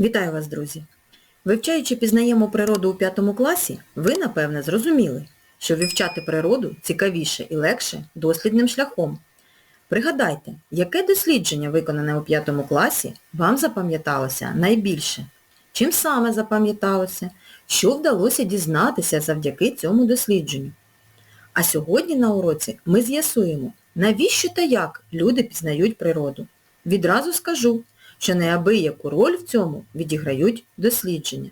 Вітаю вас, друзі! Вивчаючи пізнаємо природу у п'ятому класі, ви, напевне, зрозуміли, що вивчати природу цікавіше і легше дослідним шляхом. Пригадайте, яке дослідження, виконане у п'ятому класі, вам запам'яталося найбільше? Чим саме запам'яталося? Що вдалося дізнатися завдяки цьому дослідженню? А сьогодні на уроці ми з'ясуємо, навіщо та як люди пізнають природу. Відразу скажу, що неабияку роль в цьому відіграють дослідження.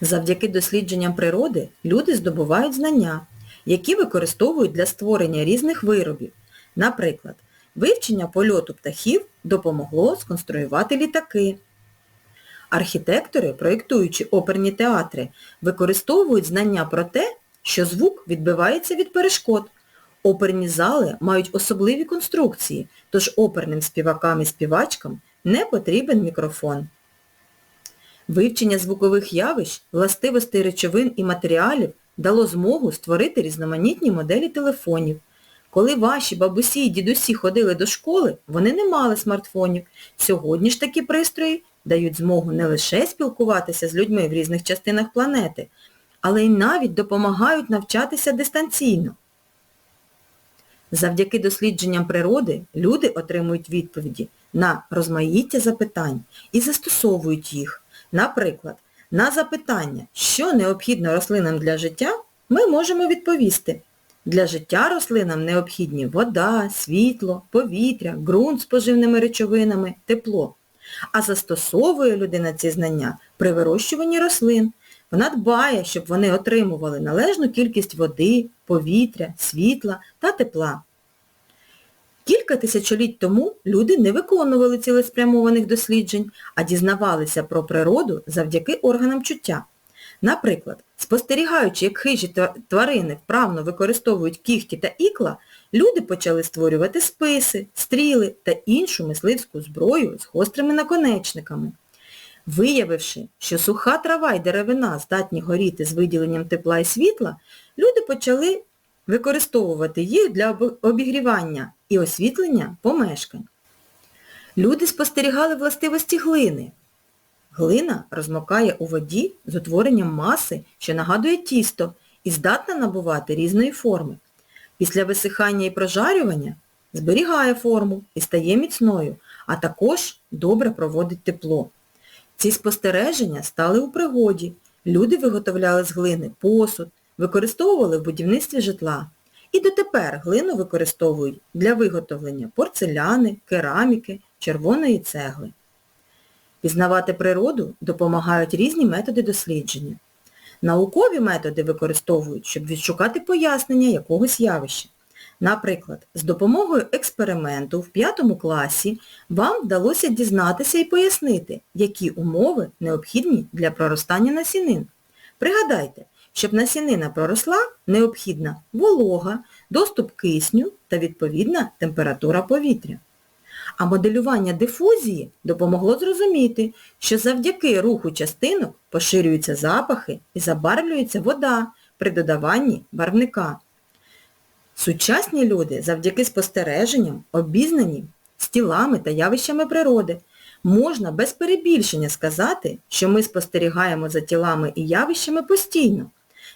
Завдяки дослідженням природи люди здобувають знання, які використовують для створення різних виробів. Наприклад, вивчення польоту птахів допомогло сконструювати літаки. Архітектори, проєктуючи оперні театри, використовують знання про те, що звук відбивається від перешкод. Оперні зали мають особливі конструкції, тож оперним співакам і співачкам не потрібен мікрофон. Вивчення звукових явищ, властивостей речовин і матеріалів дало змогу створити різноманітні моделі телефонів. Коли ваші бабусі і дідусі ходили до школи, вони не мали смартфонів. Сьогодні ж такі пристрої дають змогу не лише спілкуватися з людьми в різних частинах планети, але й навіть допомагають навчатися дистанційно. Завдяки дослідженням природи люди отримують відповіді на розмаїття запитань і застосовують їх. Наприклад, на запитання, що необхідно рослинам для життя, ми можемо відповісти. Для життя рослинам необхідні вода, світло, повітря, ґрунт з поживними речовинами, тепло. А застосовує людина ці знання при вирощуванні рослин. Вона дбає, щоб вони отримували належну кількість води, повітря, світла та тепла. Кілька тисячоліть тому люди не виконували цілеспрямованих досліджень, а дізнавалися про природу завдяки органам чуття. Наприклад, спостерігаючи, як хижі тварини вправно використовують кіхті та ікла, люди почали створювати списи, стріли та іншу мисливську зброю з гострими наконечниками. Виявивши, що суха трава й деревина здатні горіти з виділенням тепла і світла, люди почали використовувати їх для обігрівання і освітлення помешкань. Люди спостерігали властивості глини. Глина розмокає у воді з утворенням маси, що нагадує тісто, і здатна набувати різної форми. Після висихання і прожарювання зберігає форму і стає міцною, а також добре проводить тепло. Ці спостереження стали у пригоді. Люди виготовляли з глини посуд, використовували в будівництві житла. І дотепер глину використовують для виготовлення порцеляни, кераміки, червоної цегли. Пізнавати природу допомагають різні методи дослідження. Наукові методи використовують, щоб відшукати пояснення якогось явища. Наприклад, з допомогою експерименту в п'ятому класі вам вдалося дізнатися і пояснити, які умови необхідні для проростання насінин. Пригадайте, щоб насінина проросла, необхідна волога, доступ кисню та відповідна температура повітря. А моделювання дифузії допомогло зрозуміти, що завдяки руху частинок поширюються запахи і забарвлюється вода при додаванні барвника. Сучасні люди завдяки спостереженням обізнані з тілами та явищами природи. Можна без перебільшення сказати, що ми спостерігаємо за тілами і явищами постійно.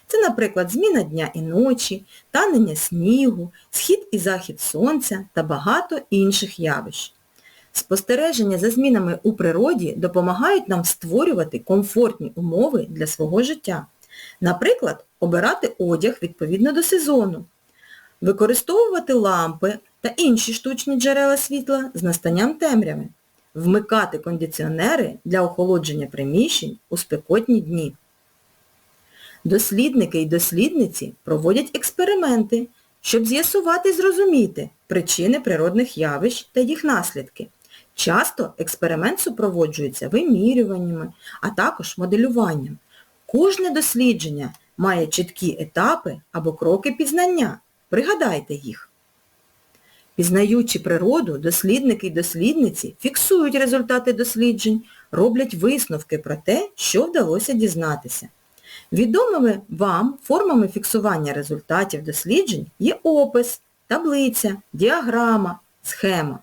Це, наприклад, зміна дня і ночі, танення снігу, схід і захід сонця та багато інших явищ. Спостереження за змінами у природі допомагають нам створювати комфортні умови для свого життя. Наприклад, обирати одяг відповідно до сезону, використовувати лампи та інші штучні джерела світла з настанням темряви, вмикати кондиціонери для охолодження приміщень у спекотні дні. Дослідники і дослідниці проводять експерименти, щоб з'ясувати і зрозуміти причини природних явищ та їх наслідки. Часто експеримент супроводжується вимірюваннями, а також моделюванням. Кожне дослідження має чіткі етапи або кроки пізнання. Пригадайте їх. Пізнаючи природу, дослідники і дослідниці фіксують результати досліджень, роблять висновки про те, що вдалося дізнатися. Відомими вам формами фіксування результатів досліджень є опис, таблиця, діаграма, схема.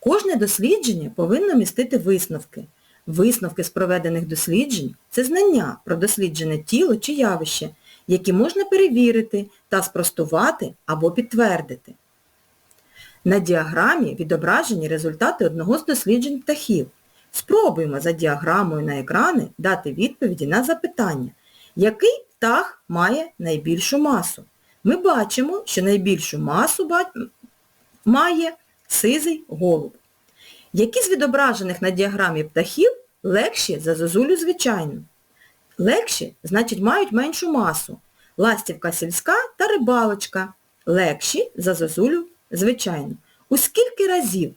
Кожне дослідження повинно містити висновки. Висновки з проведених досліджень – це знання про досліджене тіло чи явище, які можна перевірити та спростувати або підтвердити. На діаграмі відображені результати одного з досліджень птахів. Спробуємо за діаграмою на екрани дати відповіді на запитання, який птах має найбільшу масу. Ми бачимо, що найбільшу масу має сизий голуб. Які з відображених на діаграмі птахів легші за зозулю звичайну? Легші, значить, мають меншу масу. Ластівка сільська та рибалочка. Легші за зозулю звичайну. У скільки разів?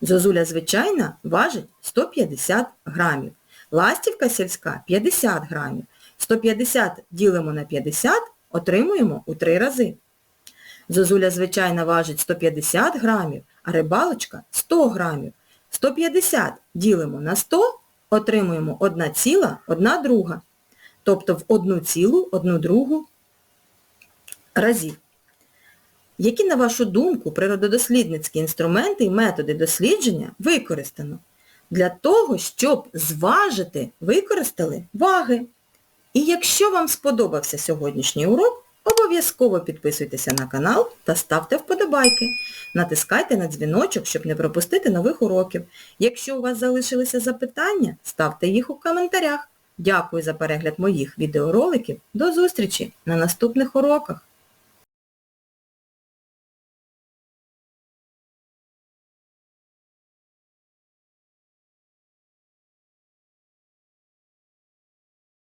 Зозуля звичайна важить 150 грамів. Ластівка сільська 50 грамів. 150 ділимо на 50, отримуємо у 3 рази. Зозуля звичайна важить 150 грамів, а рибалочка 100 грамів. 150 ділимо на 100, отримуємо 1 ціла, 1 друга. Тобто в 1 цілу, 1 другу разів. Які, на вашу думку, природодослідницькі інструменти і методи дослідження використано? Для того, щоб зважити, використали ваги. І якщо вам сподобався сьогоднішній урок, обов'язково підписуйтеся на канал та ставте вподобайки. Натискайте на дзвіночок, щоб не пропустити нових уроків. Якщо у вас залишилися запитання, ставте їх у коментарях. Дякую за перегляд моїх відеороликів. До зустрічі на наступних уроках!